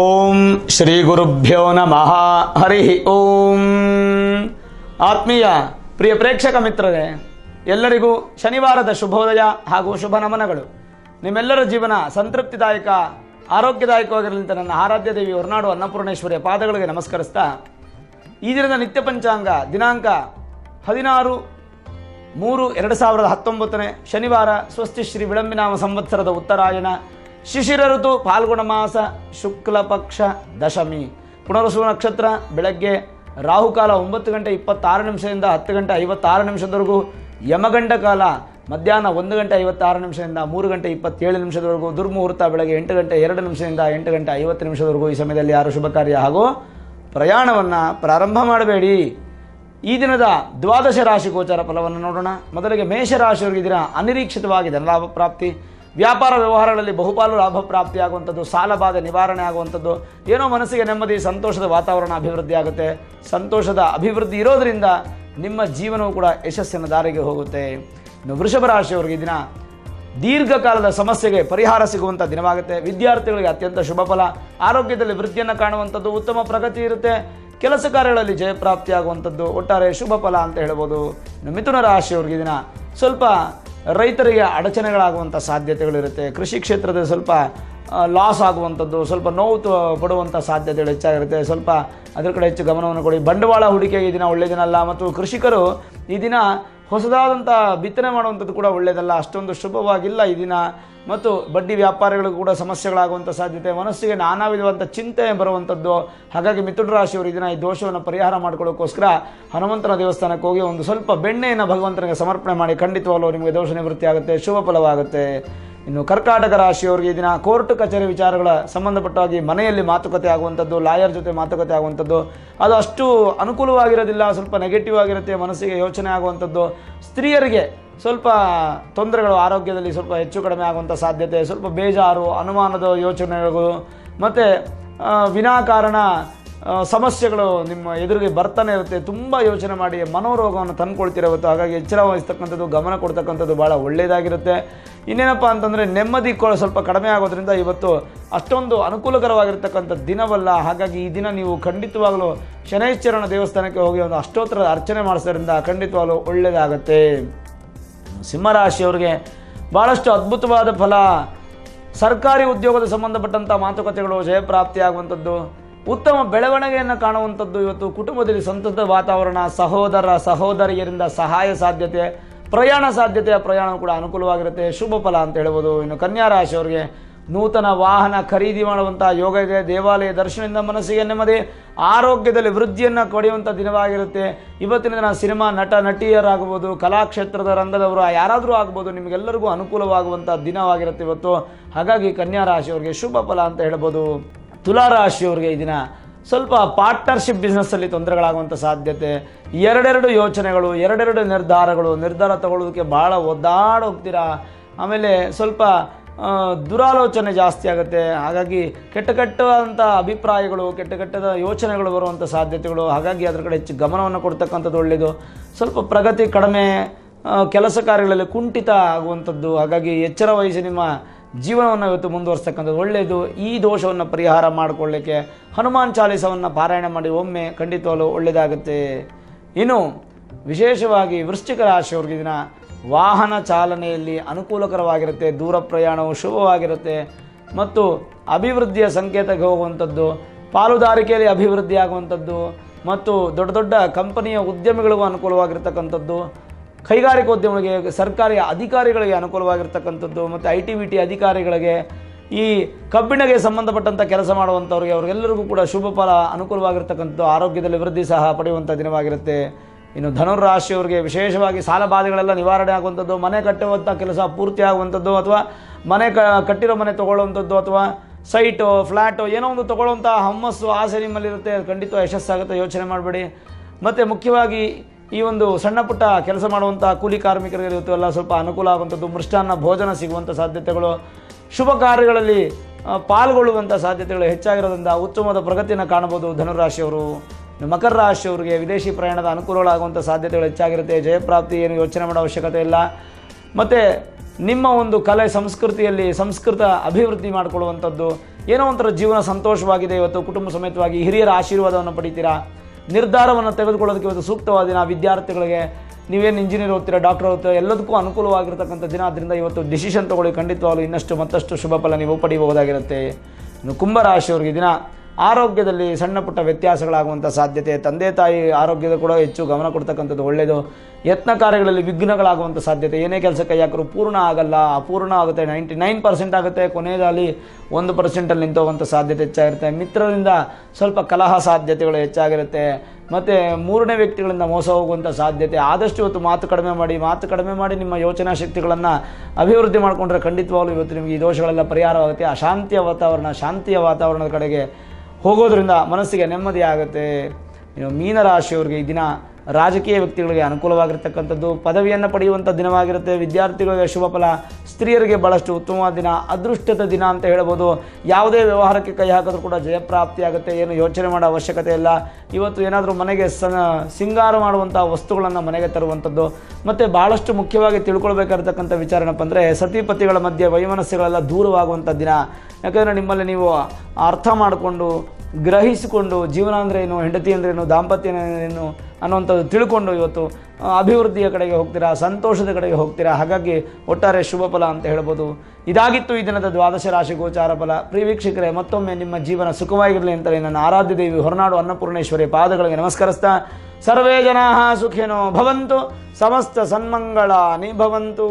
ಓಂ ಶ್ರೀ ಗುರುಭ್ಯೋ ನಮಃ. ಹರಿ ಓಂ. ಆತ್ಮೀಯ ಪ್ರಿಯ ಪ್ರೇಕ್ಷಕ ಮಿತ್ರರೇ, ಎಲ್ಲರಿಗೂ ಶನಿವಾರದ ಶುಭೋದಯ ಹಾಗೂ ಶುಭ ನಮನಗಳು. ನಿಮ್ಮೆಲ್ಲರ ಜೀವನ ಸಂತೃಪ್ತಿದಾಯಕ, ಆರೋಗ್ಯದಾಯಕವಾಗಿರಲಿ ಅಂತ ನನ್ನ ಆರಾಧ್ಯ ದೇವಿ ಹೊರನಾಡು ಅನ್ನಪೂರ್ಣೇಶ್ವರಿಯ ಪಾದಗಳಿಗೆ ನಮಸ್ಕರಿಸ್ತಾ, ಈ ದಿನದ ನಿತ್ಯ ಪಂಚಾಂಗ ದಿನಾಂಕ ಹದಿನಾರು ಮೂರು ಎರಡು ಸಾವಿರದ ಹತ್ತೊಂಬತ್ತನೇ ಶನಿವಾರ, ಸ್ವಸ್ತಿ ಶ್ರೀ ವಿಳಂಬಿನಾಮ ಸಂವತ್ಸರದ ಉತ್ತರಾಯಣ ಶಿಶಿರ ಋತು ಫಾಲ್ಗುಣ ಮಾಸ ಶುಕ್ಲ ಪಕ್ಷ ದಶಮಿ. ಪುನರ್ವಸು ನಕ್ಷತ್ರ ಬೆಳಗ್ಗೆ ರಾಹುಕಾಲ ಒಂಬತ್ತು ಗಂಟೆ ಇಪ್ಪತ್ತಾರು ನಿಮಿಷದಿಂದ ಹತ್ತು ಗಂಟೆ ಐವತ್ತಾರು ನಿಮಿಷದವರೆಗೂ, ಯಮಗಂಡ ಕಾಲ ಮಧ್ಯಾಹ್ನ ಒಂದು ಗಂಟೆ ಐವತ್ತಾರು ನಿಮಿಷದಿಂದ ಮೂರು ಗಂಟೆ ಇಪ್ಪತ್ತೇಳು ನಿಮಿಷದವರೆಗೂ, ದುರ್ಮುಹೂರ್ತ ಬೆಳಗ್ಗೆ ಎಂಟು ಗಂಟೆ ಎರಡು ನಿಮಿಷದಿಂದ ಎಂಟು ಗಂಟೆ ಐವತ್ತು ನಿಮಿಷದವರೆಗೂ ಈ ಸಮಯದಲ್ಲಿ ಯಾರು ಶುಭ ಕಾರ್ಯ ಹಾಗೂ ಪ್ರಯಾಣವನ್ನು ಪ್ರಾರಂಭ ಮಾಡಬೇಡಿ. ಈ ದಿನದ ದ್ವಾದಶ ರಾಶಿ ಗೋಚರ ಫಲವನ್ನು ನೋಡೋಣ. ಮೊದಲಿಗೆ ಮೇಷರಾಶಿಯವರಿಗೆ ಈ ದಿನ ಅನಿರೀಕ್ಷಿತವಾಗಿ ಧನಲಾಭ ಪ್ರಾಪ್ತಿ. ವ್ಯಾಪಾರ ವ್ಯವಹಾರಗಳಲ್ಲಿ ಬಹುಪಾಲು ಲಾಭ ಪ್ರಾಪ್ತಿಯಾಗುವಂಥದ್ದು, ಸಾಲ ಬಾಧೆ ನಿವಾರಣೆ ಆಗುವಂಥದ್ದು, ಏನೋ ಮನಸ್ಸಿಗೆ ನೆಮ್ಮದಿ, ಸಂತೋಷದ ವಾತಾವರಣ ಅಭಿವೃದ್ಧಿ ಆಗುತ್ತೆ. ಸಂತೋಷದ ಅಭಿವೃದ್ಧಿ ಇರೋದರಿಂದ ನಿಮ್ಮ ಜೀವನವು ಕೂಡ ಯಶಸ್ಸಿನ ದಾರಿಗೆ ಹೋಗುತ್ತೆ. ಇನ್ನು ವೃಷಭ ರಾಶಿಯವರಿಗೆ ದಿನ ದೀರ್ಘಕಾಲದ ಸಮಸ್ಯೆಗೆ ಪರಿಹಾರ ಸಿಗುವಂಥ ದಿನವಾಗುತ್ತೆ. ವಿದ್ಯಾರ್ಥಿಗಳಿಗೆ ಅತ್ಯಂತ ಶುಭ ಫಲ. ಆರೋಗ್ಯದಲ್ಲಿ ವೃದ್ಧಿಯನ್ನು ಕಾಣುವಂಥದ್ದು ಉತ್ತಮ ಪ್ರಗತಿ ಇರುತ್ತೆ. ಕೆಲಸ ಕಾರ್ಯಗಳಲ್ಲಿ ಜಯಪ್ರಾಪ್ತಿಯಾಗುವಂಥದ್ದು ಒಟ್ಟಾರೆ ಶುಭ ಫಲ ಅಂತ ಹೇಳ್ಬೋದು. ಇನ್ನು ಮಿಥುನ ರಾಶಿಯವ್ರಿಗೆ ದಿನ ಸ್ವಲ್ಪ ರೈತರಿಗೆ ಅಡಚಣೆಗಳಾಗುವಂಥ ಸಾಧ್ಯತೆಗಳಿರುತ್ತೆ. ಕೃಷಿ ಕ್ಷೇತ್ರದ ಸ್ವಲ್ಪ ಲಾಸ್ ಆಗುವಂಥದ್ದು, ಸ್ವಲ್ಪ ನೋವು ಪಡುವಂಥ ಸಾಧ್ಯತೆಗಳು ಹೆಚ್ಚಾಗಿರುತ್ತೆ. ಸ್ವಲ್ಪ ಅದರ ಕಡೆ ಹೆಚ್ಚು ಗಮನವನ್ನು ಕೊಡಿ. ಬಂಡವಾಳ ಹೂಡಿಕೆಗೆ ಈ ದಿನ ಒಳ್ಳೆಯ ದಿನ ಅಲ್ಲ. ಮತ್ತು ಕೃಷಿಕರು ಈ ದಿನ ಹೊಸದಾದಂಥ ಬಿತ್ತನೆ ಮಾಡುವಂಥದ್ದು ಕೂಡ ಒಳ್ಳೆಯದಲ್ಲ. ಅಷ್ಟೊಂದು ಶುಭವಾಗಿಲ್ಲ ಈ ದಿನ. ಮತ್ತು ಬಡ್ಡಿ ವ್ಯಾಪಾರಿಗಳಿಗೂ ಕೂಡ ಸಮಸ್ಯೆಗಳಾಗುವಂಥ ಸಾಧ್ಯತೆ. ಮನಸ್ಸಿಗೆ ನಾನಾ ವಿಧವಾದಂಥ ಚಿಂತೆ ಬರುವಂಥದ್ದು. ಹಾಗಾಗಿ ಮಿಥುನ ರಾಶಿಯವರು ಈ ದಿನ ಈ ದೋಷವನ್ನು ಪರಿಹಾರ ಮಾಡ್ಕೊಳ್ಳೋಕ್ಕೋಸ್ಕರ ಹನುಮಂತನ ದೇವಸ್ಥಾನಕ್ಕೆ ಹೋಗಿ ಒಂದು ಸ್ವಲ್ಪ ಬೆಣ್ಣೆಯನ್ನು ಭಗವಂತನಿಗೆ ಸಮರ್ಪಣೆ ಮಾಡಿ ಖಂಡಿತವಾಗಲೂ ನಿಮಗೆ ದೋಷ ನಿವೃತ್ತಿ ಆಗುತ್ತೆ, ಶುಭ ಫಲವಾಗುತ್ತೆ. ಇನ್ನು ಕರ್ಕಾಟಕ ರಾಶಿಯವರಿಗೆ ದಿನ ಕೋರ್ಟ್ ಕಚೇರಿ ವಿಚಾರಗಳ ಸಂಬಂಧಪಟ್ಟವಾಗಿ ಮನೆಯಲ್ಲಿ ಮಾತುಕತೆ ಆಗುವಂಥದ್ದು, ಲಾಯರ್ ಜೊತೆ ಮಾತುಕತೆ ಆಗುವಂಥದ್ದು, ಅದು ಅಷ್ಟು ಅನುಕೂಲವಾಗಿರೋದಿಲ್ಲ, ಸ್ವಲ್ಪ ನೆಗೆಟಿವ್ ಆಗಿರುತ್ತೆ ಮನಸ್ಸಿಗೆ ಯೋಚನೆ ಆಗುವಂಥದ್ದು, ಸ್ತ್ರೀಯರಿಗೆ ಸ್ವಲ್ಪ ತೊಂದರೆಗಳು ಆರೋಗ್ಯದಲ್ಲಿ ಸ್ವಲ್ಪ ಹೆಚ್ಚು ಕಡಿಮೆ ಆಗುವಂಥ ಸಾಧ್ಯತೆ, ಸ್ವಲ್ಪ ಬೇಜಾರು, ಅನುಮಾನದ ಯೋಚನೆಗಳು, ಮತ್ತು ವಿನಾಕಾರಣ ಸಮಸ್ಯೆಗಳು ನಿಮ್ಮ ಎದುರಿಗೆ ಬರ್ತಾನೆ ಇರುತ್ತೆ. ತುಂಬ ಯೋಚನೆ ಮಾಡಿ, ಮನೋರೋಗವನ್ನು ತಂದುಕೊಳ್ತಿರೋ ಇವತ್ತು. ಹಾಗಾಗಿ ಎಚ್ಚರ ವಹಿಸ್ತಕ್ಕಂಥದ್ದು, ಗಮನ ಕೊಡ್ತಕ್ಕಂಥದ್ದು ಭಾಳ ಒಳ್ಳೆಯದಾಗಿರುತ್ತೆ ಇನ್ನೇನಪ್ಪ ಅಂತಂದರೆ, ನೆಮ್ಮದಿ ಕೊ ಸ್ವಲ್ಪ ಕಡಿಮೆ ಆಗೋದ್ರಿಂದ ಇವತ್ತು ಅಷ್ಟೊಂದು ಅನುಕೂಲಕರವಾಗಿರ್ತಕ್ಕಂಥ ದಿನವಲ್ಲ. ಹಾಗಾಗಿ ಈ ದಿನ ನೀವು ಖಂಡಿತವಾಗಲೂ ಶನೈಶ್ಚರಣ ದೇವಸ್ಥಾನಕ್ಕೆ ಹೋಗಿ ಒಂದು ಅಷ್ಟೋತ್ತರ ಅರ್ಚನೆ ಮಾಡಿಸೋದ್ರಿಂದ ಖಂಡಿತವಾಗಲೂ ಒಳ್ಳೆಯದಾಗತ್ತೆ ಸಿಂಹರಾಶಿಯವ್ರಿಗೆ ಭಾಳಷ್ಟು ಅದ್ಭುತವಾದ ಫಲ. ಸರ್ಕಾರಿ ಉದ್ಯೋಗದ ಸಂಬಂಧಪಟ್ಟಂಥ ಮಾತುಕತೆಗಳು ಜಯಪ್ರಾಪ್ತಿಯಾಗುವಂಥದ್ದು. ಉತ್ತಮ ಬೆಳವಣಿಗೆಯನ್ನು ಕಾಣುವಂಥದ್ದು ಇವತ್ತು ಕುಟುಂಬದಲ್ಲಿ ಸಂತತ ವಾತಾವರಣ, ಸಹೋದರ, ಸಹೋದರಿಯರಿಂದ ಸಹಾಯ ಸಾಧ್ಯತೆ, ಪ್ರಯಾಣ ಸಾಧ್ಯತೆಯ ಪ್ರಯಾಣ ಕೂಡ ಅನುಕೂಲವಾಗಿರುತ್ತೆ. ಶುಭ ಫಲ ಅಂತ ಹೇಳ್ಬೋದು. ಇನ್ನು ಕನ್ಯಾ ರಾಶಿಯವರಿಗೆ ನೂತನ ವಾಹನ ಖರೀದಿ ಮಾಡುವಂಥ ಯೋಗ ಇದೆ ದೇವಾಲಯ ದರ್ಶನದಿಂದ ಮನಸ್ಸಿಗೆ ನೆಮ್ಮದಿ, ಆರೋಗ್ಯದಲ್ಲಿ ವೃದ್ಧಿಯನ್ನು ಕೊಡೆಯುವಂಥ ದಿನವಾಗಿರುತ್ತೆ. ಇವತ್ತಿನ ದಿನ ಸಿನಿಮಾ ನಟ ನಟಿಯರಾಗ್ಬೋದು ಕಲಾಕ್ಷೇತ್ರದ ರಂಗದವರು ಯಾರಾದರೂ ಆಗ್ಬೋದು, ನಿಮಗೆಲ್ಲರಿಗೂ ಅನುಕೂಲವಾಗುವಂಥ ದಿನವಾಗಿರುತ್ತೆ ಇವತ್ತು. ಹಾಗಾಗಿ ಕನ್ಯಾ ರಾಶಿಯವರಿಗೆ ಶುಭ ಫಲ ಅಂತ ಹೇಳ್ಬೋದು. ತುಲಾ ರಾಶಿಯವರಿಗೆ ಈ ದಿನ ಸ್ವಲ್ಪ ಪಾರ್ಟ್ನರ್ಶಿಪ್ ಬಿಸ್ನೆಸ್ಸಲ್ಲಿ ತೊಂದರೆಗಳಾಗುವಂಥ ಸಾಧ್ಯತೆ. ಎರಡೆರಡು ಯೋಚನೆಗಳು, ಎರಡೆರಡು ನಿರ್ಧಾರಗಳು, ನಿರ್ಧಾರ ತಗೊಳ್ಳೋದಕ್ಕೆ ಭಾಳ ಒದ್ದಾಡೋಗ್ತೀರಾ ಆಮೇಲೆ ಸ್ವಲ್ಪ ದುರಾಲೋಚನೆ ಜಾಸ್ತಿ ಆಗುತ್ತೆ. ಹಾಗಾಗಿ ಕೆಟ್ಟ ಅಭಿಪ್ರಾಯಗಳು, ಕೆಟ್ಟ ಕೆಟ್ಟದ ಯೋಚನೆಗಳು ಬರುವಂಥ ಸಾಧ್ಯತೆಗಳು, ಹಾಗಾಗಿ ಅದರ ಕಡೆ ಹೆಚ್ಚು ಗಮನವನ್ನು ಕೊಡ್ತಕ್ಕಂಥದ್ದು ಒಳ್ಳೆಯದು ಸ್ವಲ್ಪ ಪ್ರಗತಿ ಕಡಿಮೆ ಕೆಲಸ ಕಾರ್ಯಗಳಲ್ಲಿ ಕುಂಠಿತ ಆಗುವಂಥದ್ದು, ಹಾಗಾಗಿ ಎಚ್ಚರ ವಹಿಸಿ ನಿಮ್ಮ ಜೀವನವನ್ನು ಇವತ್ತು ಮುಂದುವರಿಸ್ತಕ್ಕಂಥದ್ದು ಒಳ್ಳೆಯದು ಈ ದೋಷವನ್ನು ಪರಿಹಾರ ಮಾಡಿಕೊಳ್ಳಿಕ್ಕೆ ಹನುಮಾನ್ ಚಾಲೀಸವನ್ನು ಪಾರಾಯಣ ಮಾಡಿ ಒಮ್ಮೆ ಖಂಡಿತವಾಗಲು ಒಳ್ಳೆಯದಾಗುತ್ತೆ. ಇನ್ನು, ವಿಶೇಷವಾಗಿ ವೃಶ್ಚಿಕ ರಾಶಿಯವ್ರಿಗೆ ದಿನ ವಾಹನ ಚಾಲನೆಯಲ್ಲಿ ಅನುಕೂಲಕರವಾಗಿರುತ್ತೆ, ದೂರ ಪ್ರಯಾಣವು ಶುಭವಾಗಿರುತ್ತೆ. ಮತ್ತು ಅಭಿವೃದ್ಧಿಯ ಸಂಕೇತಕ್ಕೆ ಹೋಗುವಂಥದ್ದು, ಪಾಲುದಾರಿಕೆಯಲ್ಲಿ ಅಭಿವೃದ್ಧಿ ಆಗುವಂಥದ್ದು ಮತ್ತು ದೊಡ್ಡ ದೊಡ್ಡ ಕಂಪನಿಯ ಉದ್ಯಮಿಗಳಿಗೂ ಅನುಕೂಲವಾಗಿರ್ತಕ್ಕಂಥದ್ದು ಕೈಗಾರಿಕೋದ್ಯಮಿಗಳಿಗೆ, ಸರ್ಕಾರಿ ಅಧಿಕಾರಿಗಳಿಗೆ ಅನುಕೂಲವಾಗಿರ್ತಕ್ಕಂಥದ್ದು ಮತ್ತು ಐ ಟಿ ಬಿ ಟಿ ಅಧಿಕಾರಿಗಳಿಗೆ ಈ ಕಬ್ಬಿಣಗೆ ಸಂಬಂಧಪಟ್ಟಂಥ ಕೆಲಸ ಮಾಡುವಂಥವ್ರಿಗೆ ಅವ್ರಿಗೆಲ್ಲರಿಗೂ ಕೂಡ ಶುಭ ಫಲ ಅನುಕೂಲವಾಗಿರ್ತಕ್ಕಂಥದ್ದು. ಆರೋಗ್ಯದಲ್ಲಿ ವೃದ್ಧಿ ಸಹ ಪಡೆಯುವಂಥ ದಿನವಾಗಿರುತ್ತೆ. ಇನ್ನು ಧನುರಾಶಿಯವರಿಗೆ ವಿಶೇಷವಾಗಿ ಸಾಲ ಬಾಧೆಗಳೆಲ್ಲ ನಿವಾರಣೆ ಆಗುವಂಥದ್ದು, ಮನೆ ಕಟ್ಟುವಂಥ ಕೆಲಸ ಪೂರ್ತಿ ಆಗುವಂಥದ್ದು ಅಥವಾ ಮನೆ ಕ, ಕಟ್ಟಿರೋ ಮನೆ ತೊಗೊಳ್ಳುವಂಥದ್ದು ಅಥವಾ ಸೈಟು ಫ್ಲ್ಯಾಟು ಏನೋ ಒಂದು ತೊಗೊಳ್ಳುವಂಥ ಹಮ್ಮಸ್ಸು ಆಸೆ ನಿಮ್ಮಲ್ಲಿರುತ್ತೆ. ಅದು ಖಂಡಿತ ಯಶಸ್ಸಾಗುತ್ತೆ, ಯೋಚನೆ ಮಾಡಬೇಡಿ. ಮತ್ತು ಮುಖ್ಯವಾಗಿ ಈ ಒಂದು ಸಣ್ಣ ಪುಟ್ಟ ಕೆಲಸ ಮಾಡುವಂಥ ಕೂಲಿ ಕಾರ್ಮಿಕರಿಗೆ ಇವತ್ತು ಎಲ್ಲ ಸ್ವಲ್ಪ ಅನುಕೂಲ ಆಗುವಂಥದ್ದು, ಮೃಷ್ಟಾನ್ನ ಭೋಜನ ಸಿಗುವಂಥ ಸಾಧ್ಯತೆಗಳು, ಶುಭ ಕಾರ್ಯಗಳಲ್ಲಿ ಪಾಲ್ಗೊಳ್ಳುವಂಥ ಸಾಧ್ಯತೆಗಳು ಹೆಚ್ಚಾಗಿರೋದ್ರಿಂದ ಉತ್ತಮವಾದ ಪ್ರಗತಿಯನ್ನು ಕಾಣಬಹುದು. ಧನುರಾಶಿಯವರು, ಮಕರ ರಾಶಿಯವರಿಗೆ ವಿದೇಶಿ ಪ್ರಯಾಣದ ಅನುಕೂಲಗಳಾಗುವಂಥ ಸಾಧ್ಯತೆಗಳು ಹೆಚ್ಚಾಗಿರುತ್ತೆ. ಜಯಪ್ರಾಪ್ತಿ ಏನು ಯೋಚನೆ ಮಾಡೋ ಅವಶ್ಯಕತೆ ಇಲ್ಲ. ಮತ್ತು ನಿಮ್ಮ ಒಂದು ಕಲೆ ಸಂಸ್ಕೃತಿಯಲ್ಲಿ ಸಂಸ್ಕೃತ ಅಭಿವೃದ್ಧಿ ಮಾಡಿಕೊಳ್ಳುವಂಥದ್ದು ಏನೋ ಒಂಥರ ಜೀವನ ಸಂತೋಷವಾಗಿದೆ. ಇವತ್ತು ಕುಟುಂಬ ಸಮೇತವಾಗಿ ಹಿರಿಯರ ಆಶೀರ್ವಾದವನ್ನು ಪಡಿತೀರಾ? ನಿರ್ಧಾರವನ್ನು ತೆಗೆದುಕೊಳ್ಳೋದಕ್ಕೆ ಇವತ್ತು ಸೂಕ್ತವಾದ ದಿನ. ವಿದ್ಯಾರ್ಥಿಗಳಿಗೆ ನೀವೇನು ಇಂಜಿನಿಯರ್ ಓದ್ತೀರಾ ಡಾಕ್ಟರ್ ಓದ್ತೀರಾ, ಎಲ್ಲದಕ್ಕೂ ಅನುಕೂಲವಾಗಿರ್ತಕ್ಕಂಥ ದಿನ. ಆದ್ದರಿಂದ ಇವತ್ತು ಡಿಸಿಷನ್ ತಗೊಳ್ಳಿ. ಖಂಡಿತವಾಗಲೂ ಇನ್ನಷ್ಟು ಮತ್ತಷ್ಟು ಶುಭ ಫಲ ನೀವು ಪಡೆಯಬಹುದಾಗಿರುತ್ತೆ ಇನ್ನು ಕುಂಭರಾಶಿಯವರಿಗೆ ದಿನ. ಆರೋಗ್ಯದಲ್ಲಿ ಸಣ್ಣ ಪುಟ್ಟ ವ್ಯತ್ಯಾಸಗಳಾಗುವಂಥ ಸಾಧ್ಯತೆ, ತಂದೆ ತಾಯಿ ಆರೋಗ್ಯದ ಕೂಡ ಹೆಚ್ಚು ಗಮನ ಕೊಡ್ತಕ್ಕಂಥದ್ದು ಒಳ್ಳೆಯದು ಯತ್ನ ಕಾರ್ಯಗಳಲ್ಲಿ ವಿಘ್ನಗಳಾಗುವಂಥ ಸಾಧ್ಯತೆ, ಏನೇ ಕೆಲಸ ಕೈ ಪೂರ್ಣ ಆಗಲ್ಲ, ಅಪೂರ್ಣ ಆಗುತ್ತೆ, ನೈಂಟಿ ನೈನ್ ಪರ್ಸೆಂಟ್ ಆಗುತ್ತೆ ಕೊನೆಯದಲ್ಲಿ ಒಂದು ಪರ್ಸೆಂಟಲ್ಲಿ ನಿಂತೋಗುವಂಥ ಸಾಧ್ಯತೆ ಹೆಚ್ಚಾಗಿರುತ್ತೆ. ಮಿತ್ರರಿಂದ ಸ್ವಲ್ಪ ಕಲಹ ಸಾಧ್ಯತೆಗಳು ಹೆಚ್ಚಾಗಿರುತ್ತೆ. ಮತ್ತು ಮೂರನೇ ವ್ಯಕ್ತಿಗಳಿಂದ ಮೋಸ ಹೋಗುವಂಥ ಸಾಧ್ಯತೆ, ಆದಷ್ಟು ಇವತ್ತು ಮಾತು ಕಡಿಮೆ ಮಾಡಿ, ಮಾತು ಕಡಿಮೆ ಮಾಡಿ ನಿಮ್ಮ ಯೋಚನಾ ಶಕ್ತಿಗಳನ್ನು ಅಭಿವೃದ್ಧಿ ಮಾಡಿಕೊಂಡ್ರೆ ಖಂಡಿತವಾಗಲೂ ಇವತ್ತು ನಿಮಗೆ ಈ ದೋಷಗಳೆಲ್ಲ ಪರಿಹಾರವಾಗುತ್ತೆ. ಅಶಾಂತಿಯ ವಾತಾವರಣ, ಶಾಂತಿಯ ವಾತಾವರಣದ ಕಡೆಗೆ ಹೋಗೋದ್ರಿಂದ ಮನಸ್ಸಿಗೆ ನೆಮ್ಮದಿ ಆಗುತ್ತೆ. ಇನ್ನು ಮೀನರಾಶಿಯವ್ರಿಗೆ ಈ ದಿನ ರಾಜಕೀಯ ವ್ಯಕ್ತಿಗಳಿಗೆ ಅನುಕೂಲವಾಗಿರ್ತಕ್ಕಂಥದ್ದು, ಪದವಿಯನ್ನು ಪಡೆಯುವಂಥ ದಿನವಾಗಿರುತ್ತೆ, ವಿದ್ಯಾರ್ಥಿಗಳಿಗೆ ಶುಭ ಫಲ, ಸ್ತ್ರೀಯರಿಗೆ ಭಾಳಷ್ಟು ಉತ್ತಮವಾದ ದಿನ, ಅದೃಷ್ಟದ ದಿನ ಅಂತ ಹೇಳ್ಬೋದು. ಯಾವುದೇ ವ್ಯವಹಾರಕ್ಕೆ ಕೈ ಹಾಕಿದ್ರೂ ಕೂಡ ಜಯಪ್ರಾಪ್ತಿ ಆಗುತ್ತೆ ಏನು ಯೋಚನೆ ಮಾಡೋ ಅವಶ್ಯಕತೆ ಇಲ್ಲ. ಇವತ್ತು ಏನಾದರೂ ಮನೆಗೆ ಸನ ಸಿಂಗಾರ ಮಾಡುವಂಥ ವಸ್ತುಗಳನ್ನು ಮನೆಗೆ ತರುವಂಥದ್ದು. ಮತ್ತು ಭಾಳಷ್ಟು ಮುಖ್ಯವಾಗಿ ತಿಳ್ಕೊಳ್ಬೇಕಾಗಿರ್ತಕ್ಕಂಥ ವಿಚಾರ ಏನಪ್ಪ ಅಂದರೆ ಸತಿಪತಿಗಳ ಮಧ್ಯೆ ವೈಮನಸ್ಸುಗಳೆಲ್ಲ ದೂರವಾಗುವಂಥ ದಿನ. ಯಾಕಂದರೆ ನಿಮ್ಮಲ್ಲಿ ನೀವು ಅರ್ಥ ಮಾಡಿಕೊಂಡು ಗ್ರಹಿಸಿಕೊಂಡು ಜೀವನ ಏನು, ಹೆಂಡತಿ ಅಂದ್ರೇನು ದಾಂಪತ್ಯ ಏನು ಅನ್ನುವಂಥದ್ದು ತಿಳ್ಕೊಂಡು ಇವತ್ತು ಅಭಿವೃದ್ಧಿಯ ಕಡೆಗೆ ಹೋಗ್ತೀರಾ, ಸಂತೋಷದ ಕಡೆಗೆ ಹೋಗ್ತೀರಾ, ಹಾಗಾಗಿ ಒಟ್ಟಾರೆ ಶುಭ ಫಲ ಅಂತ ಹೇಳ್ಬೋದು. ಇದಾಗಿತ್ತು ಈ ದಿನದ ದ್ವಾದಶ ರಾಶಿ ಗೋಚಾರ ಫಲ. ಪ್ರೀವೀಕ್ಷಕರೇ ಮತ್ತೊಮ್ಮೆ ನಿಮ್ಮ ಜೀವನ ಸುಖವಾಗಿರಲಿ ಅಂತಲೇ ನನ್ನ ಆರಾಧ್ಯ ದೇವಿ ಹೊರನಾಡು ಅನ್ನಪೂರ್ಣೇಶ್ವರಿ ಪಾದಗಳಿಗೆ ನಮಸ್ಕರಿಸ್ತಾ, ಸರ್ವೇ ಜನಾ ಸುಖಿನೋ ಭವಂತು, ಸಮಸ್ತ ಸನ್ಮಂಗಳಾನಿ ಭವಂತು